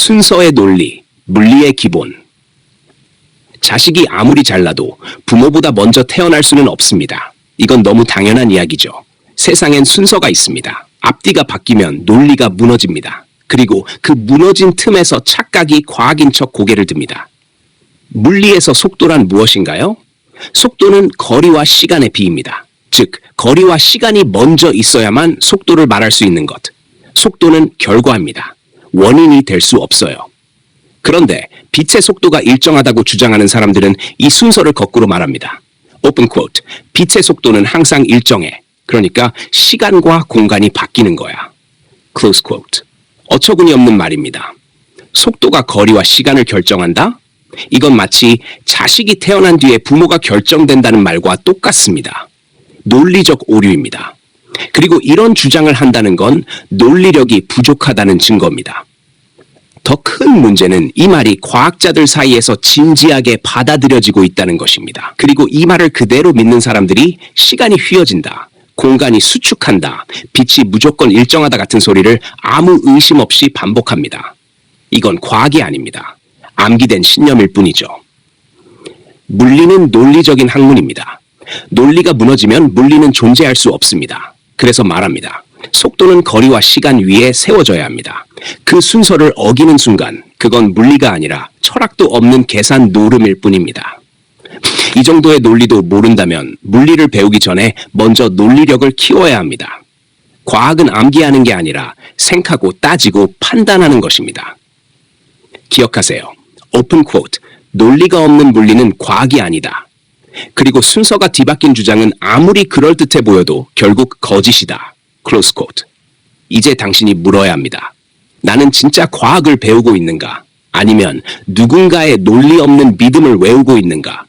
순서의 논리, 물리의 기본. 자식이 아무리 잘나도 부모보다 먼저 태어날 수는 없습니다. 이건 너무 당연한 이야기죠. 세상엔 순서가 있습니다. 앞뒤가 바뀌면 논리가 무너집니다. 그리고 그 무너진 틈에서 착각이 과학인 척 고개를 듭니다. 물리에서 속도란 무엇인가요? 속도는 거리와 시간의 비입니다. 즉, 거리와 시간이 먼저 있어야만 속도를 말할 수 있는 것. 속도는 결과입니다. 원인이 될 수 없어요. 그런데 빛의 속도가 일정하다고 주장하는 사람들은 이 순서를 거꾸로 말합니다. 오픈 쿼트. 빛의 속도는 항상 일정해. 그러니까 시간과 공간이 바뀌는 거야. 클로스 쿼트. 어처구니 없는 말입니다. 속도가 거리와 시간을 결정한다? 이건 마치 자식이 태어난 뒤에 부모가 결정된다는 말과 똑같습니다. 논리적 오류입니다. 그리고 이런 주장을 한다는 건 논리력이 부족하다는 증거입니다. 더 큰 문제는 이 말이 과학자들 사이에서 진지하게 받아들여지고 있다는 것입니다. 그리고 이 말을 그대로 믿는 사람들이 시간이 휘어진다, 공간이 수축한다, 빛이 무조건 일정하다 같은 소리를 아무 의심 없이 반복합니다. 이건 과학이 아닙니다. 암기된 신념일 뿐이죠. 물리는 논리적인 학문입니다. 논리가 무너지면 물리는 존재할 수 없습니다. 그래서 말합니다. 속도는 거리와 시간 위에 세워져야 합니다. 그 순서를 어기는 순간 그건 물리가 아니라 철학도 없는 계산 노름일 뿐입니다. 이 정도의 논리도 모른다면 물리를 배우기 전에 먼저 논리력을 키워야 합니다. 과학은 암기하는 게 아니라 생각하고 따지고 판단하는 것입니다. 기억하세요. 오픈 쿼트. 논리가 없는 물리는 과학이 아니다. 그리고 순서가 뒤바뀐 주장은 아무리 그럴듯해 보여도 결국 거짓이다. 클로스 쿼트. 이제 당신이 물어야 합니다. 나는 진짜 과학을 배우고 있는가? 아니면 누군가의 논리 없는 믿음을 외우고 있는가?